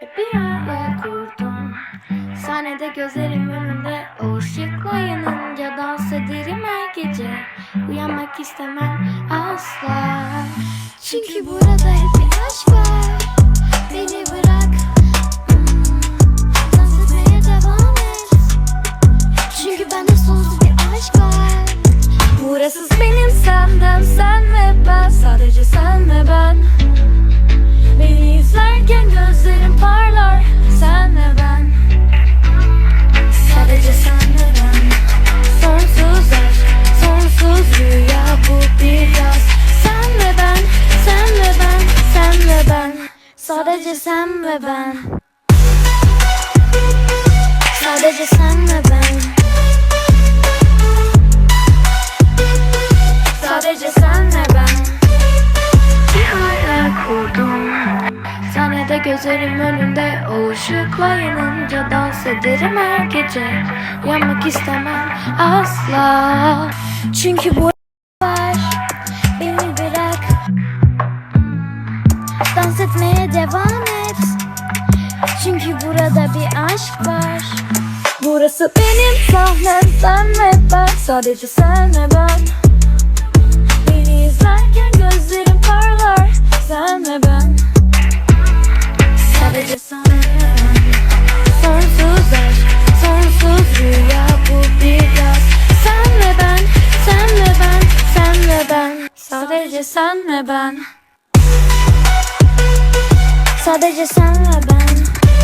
bir hayal kurdum Sahnede gözlerim önünde o ışıkla yanınca Dans ederim her gece. Uyanmak istemem asla. Çünkü burada hep bir aşk var. Beni bırak. Hmm, Dans etmeye devam et. Çünkü bende sonsuz bir aşk var. Burası benim senden sen ve ben. Sadece sen ve ben Sadece sen ve ben. Sadece sen ve ben. Sadece sen ve ben. Bir hayal kurdum. Sahnede gözlerim önünde O ışıkla yanınca Dans ederim her gece. Uyanmak istemem asla. Çünkü bu devam et. Çünkü burada bir aşk var. Burası benim sahnem sen ve ben. Sadece sen ve ben. Beni izlerken gözlerim parlar. Sen ve ben. Sadece sen ve ben. Sonsuz aşk Sonsuz rüya bu bir yaz. Sen ve ben Sen ve ben Sen ve ben. Sadece sen ve ben Sadece sen ve ben